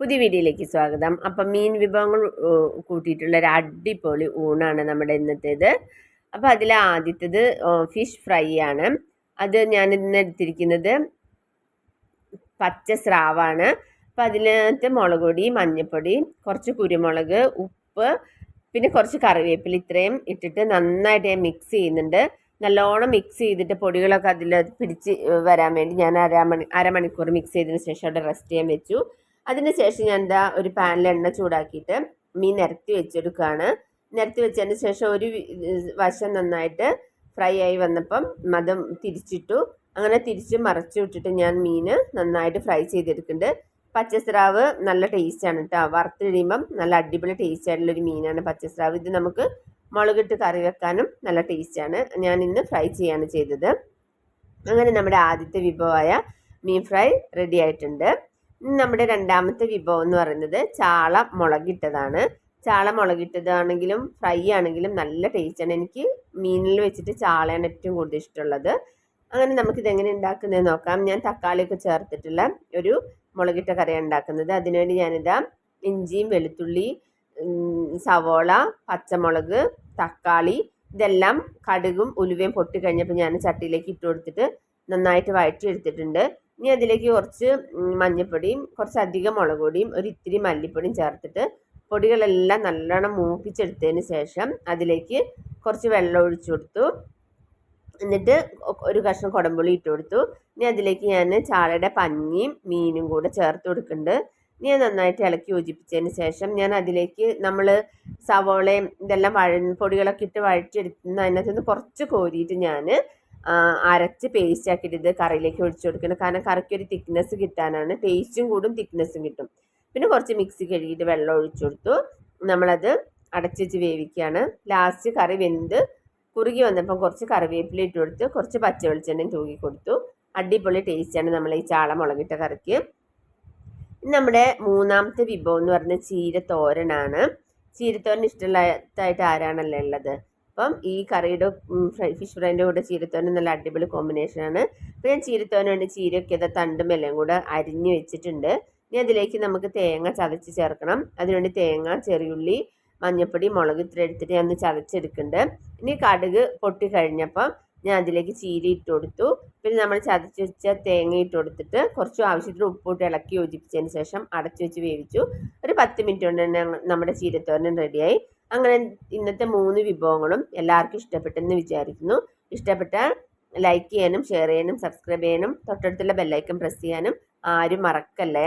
പുതിയ വീഡിയോയിലേക്ക് സ്വാഗതം. അപ്പം മീൻ വിഭവങ്ങൾ കൂട്ടിയിട്ടുള്ള ഒരു അടിപൊളി ഊണാണ് നമ്മുടെ ഇന്നത്തേത്. അപ്പോൾ അതിൽ ആദ്യത്തേത് ഫിഷ് ഫ്രൈ ആണ്. അത് ഞാൻ ഇന്ന് എടുത്തിരിക്കുന്നത് പച്ച സ്രാവാണ്. അപ്പം അതിനകത്ത് മുളക് പൊടി മഞ്ഞൾപ്പൊടി കുറച്ച് കുരുമുളക് ഉപ്പ് പിന്നെ കുറച്ച് കറിവേപ്പില ഇത്രയും ഇട്ടിട്ട് നന്നായിട്ട് ഞാൻ മിക്സ് ചെയ്യുന്നുണ്ട്. നല്ലോണം മിക്സ് ചെയ്തിട്ട് പൊടികളൊക്കെ അതിൽ പിടിച്ച് വരാൻ വേണ്ടി ഞാൻ അരമണി അരമണിക്കൂർ മിക്സ് ചെയ്തതിന് ശേഷം അവിടെ റെസ്റ്റ് ചെയ്യാൻ വെച്ചു. അതിന് ശേഷം ഞാൻ എന്താ ഒരു പാനിൽ എണ്ണ ചൂടാക്കിയിട്ട് മീൻ നിരത്തി വെച്ചെടുക്കുകയാണ്. നിരത്തി വെച്ചതിന് ശേഷം ഒരു വശം നന്നായിട്ട് ഫ്രൈ ആയി വന്നപ്പം മതം തിരിച്ചിട്ടു. അങ്ങനെ തിരിച്ച് മറച്ചു വിട്ടിട്ട് ഞാൻ മീൻ നന്നായിട്ട് ഫ്രൈ ചെയ്തെടുക്കുന്നുണ്ട്. പച്ചസ്രാവ് നല്ല ടേസ്റ്റാണ് കേട്ടോ വറുത്ത് കഴിയുമ്പം നല്ല അടിപൊളി ടേസ്റ്റ് ആയിട്ടുള്ളൊരു മീനാണ് പച്ചസ്രാവ്. ഇത് നമുക്ക് മുളകിട്ട് കറി വെക്കാനും നല്ല ടേസ്റ്റാണ് ഞാൻ ഇന്ന് ഫ്രൈ ചെയ്യാണ് ചെയ്തത്. അങ്ങനെ നമ്മുടെ ആദ്യത്തെ വിഭവമായ മീൻ ഫ്രൈ റെഡി ആയിട്ടുണ്ട്. നമ്മുടെ രണ്ടാമത്തെ വിഭവം എന്ന് പറയുന്നത് ചാള മുളകിട്ടതാണ്. ചാള മുളകിട്ടതാണെങ്കിലും ഫ്രൈ ആണെങ്കിലും നല്ല ടേസ്റ്റാണ് എനിക്ക് മീനിൽ വെച്ചിട്ട് ചാളയാണ് ഏറ്റവും കൂടുതൽ ഇഷ്ടമുള്ളത്. അങ്ങനെ നമുക്കിത് എങ്ങനെ ഉണ്ടാക്കുന്നത് നോക്കാം. ഞാൻ തക്കാളിയൊക്കെ ചേർത്തിട്ടുള്ള ഒരു മുളകിട്ട കറിയാണ് ഉണ്ടാക്കുന്നത്. അതിനുവേണ്ടി ഞാനിതാ ഇഞ്ചിയും വെളുത്തുള്ളി സവോള പച്ചമുളക് തക്കാളി ഇതെല്ലാം കടുകും ഉലുവയും പൊട്ടി കഴിഞ്ഞപ്പോൾ ഞാൻ ചട്ടിയിലേക്ക് ഇട്ട് കൊടുത്തിട്ട് നന്നായിട്ട് വഴറ്റി എടുത്തിട്ടുണ്ട് ഇനി അതിലേക്ക് കുറച്ച് മഞ്ഞൾപ്പൊടിയും കുറച്ച് അധികം മുളക് പൊടിയും ഒരു ഇത്തിരി മല്ലിപ്പൊടിയും ചേർത്തിട്ട് പൊടികളെല്ലാം നല്ലോണം മൂപ്പിച്ചെടുത്തതിന് ശേഷം അതിലേക്ക് കുറച്ച് വെള്ളം ഒഴിച്ചു കൊടുത്തു. എന്നിട്ട് ഒരു കഷ്ണം കുടംപുളി ഇട്ട് കൊടുത്തു. ഇനി അതിലേക്ക് ഞാൻ ചാളയുടെ പഞ്ഞിയും മീനും കൂടെ ചേർത്ത് കൊടുക്കുന്നുണ്ട്. ഇനി നന്നായിട്ട് ഇളക്കി യോജിപ്പിച്ചതിന് ശേഷം ഞാൻ അതിലേക്ക് നമ്മൾ സവോളയും ഇതെല്ലാം വഴ പൊടികളൊക്കെ ഇട്ട് വഴറ്റിയെടുത്തുന്ന അതിനകത്ത് നിന്ന് കുറച്ച് കോരിയിട്ട് ഞാൻ അരച്ച് പേസ്റ്റ് ആക്കിയിട്ട് ഇത് കറിയിലേക്ക് ഒഴിച്ചു കൊടുക്കണം. കാരണം കറിക്ക് ഒരു തിക്നെസ് കിട്ടാനാണ്. ടേസ്റ്റും കൂടും തിക്നെസ്സും കിട്ടും. പിന്നെ കുറച്ച് മിക്സി കഴുകിയിട്ട് വെള്ളം ഒഴിച്ചു കൊടുത്തു. നമ്മളത് അടച്ചു വെച്ച് വേവിക്കുകയാണ്. ലാസ്റ്റ് കറി വെന്ത് കുറുകി വന്നപ്പോൾ കുറച്ച് കറിവേപ്പില ഇട്ട് കൊടുത്ത് കുറച്ച് പച്ച വെളിച്ചെണ്ണയും തൂക്കി കൊടുത്തു. അടിപൊളി ടേസ്റ്റാണ് നമ്മൾ ഈ ചാള മുളകിട്ട കറിക്ക്. നമ്മുടെ മൂന്നാമത്തെ വിഭവം എന്ന് പറയുന്നത് ചീരത്തോരനാണ്. ചീരത്തോരൻ ഇഷ്ടമുള്ളതായിട്ട് ആരാണല്ലോ ഉള്ളത്? അപ്പം ഈ കറിയുടെ ഫ്രൈ ഫിഷ് ഫ്രൈന്റെ കൂടെ ചീരത്തോനും നല്ല അടിപൊളി കോമ്പിനേഷനാണ് അപ്പോൾ ഞാൻ ചീരത്തോന് വേണ്ടി ചീരയൊക്കെ അത് തണ്ടും എല്ലാം കൂടെ അരിഞ്ഞ് വെച്ചിട്ടുണ്ട്. ഇനി അതിലേക്ക് നമുക്ക് തേങ്ങ ചതച്ച് ചേർക്കണം. അതിനുവേണ്ടി തേങ്ങ ചെറിയുള്ളി മഞ്ഞൾപ്പൊടി മുളക് ഇത്ര എടുത്തിട്ട് ഞാൻ ചതച്ചെടുക്കുന്നുണ്ട്. ഇനി കടുക് പൊട്ടി കഴിഞ്ഞപ്പം ഞാൻ അതിലേക്ക് ചീര ഇട്ട് കൊടുത്തു. പിന്നെ നമ്മൾ ചതച്ച് വെച്ച തേങ്ങ ഇട്ട് കൊടുത്തിട്ട് കുറച്ച് ആവശ്യത്തിന് ഉപ്പിട്ട് ഇളക്കി യോജിപ്പിച്ചതിന് ശേഷം അടച്ചു വെച്ച് വേവിച്ചു. ഒരു പത്ത് മിനിറ്റ് കൊണ്ട് തന്നെ നമ്മുടെ ചീരത്തോരൻ റെഡിയായി അങ്ങനെ ഇന്നത്തെ മൂന്ന് വിഭവങ്ങളും എല്ലാവർക്കും ഇഷ്ടപ്പെട്ടെന്ന് വിചാരിക്കുന്നു. ഇഷ്ടപ്പെട്ട ലൈക്ക് ചെയ്യാനും ഷെയർ ചെയ്യാനും സബ്സ്ക്രൈബ് ചെയ്യാനും തൊട്ടടുത്തുള്ള ബെല്ലൈക്കൺ പ്രസ് ചെയ്യാനും ആരും മറക്കല്ലേ.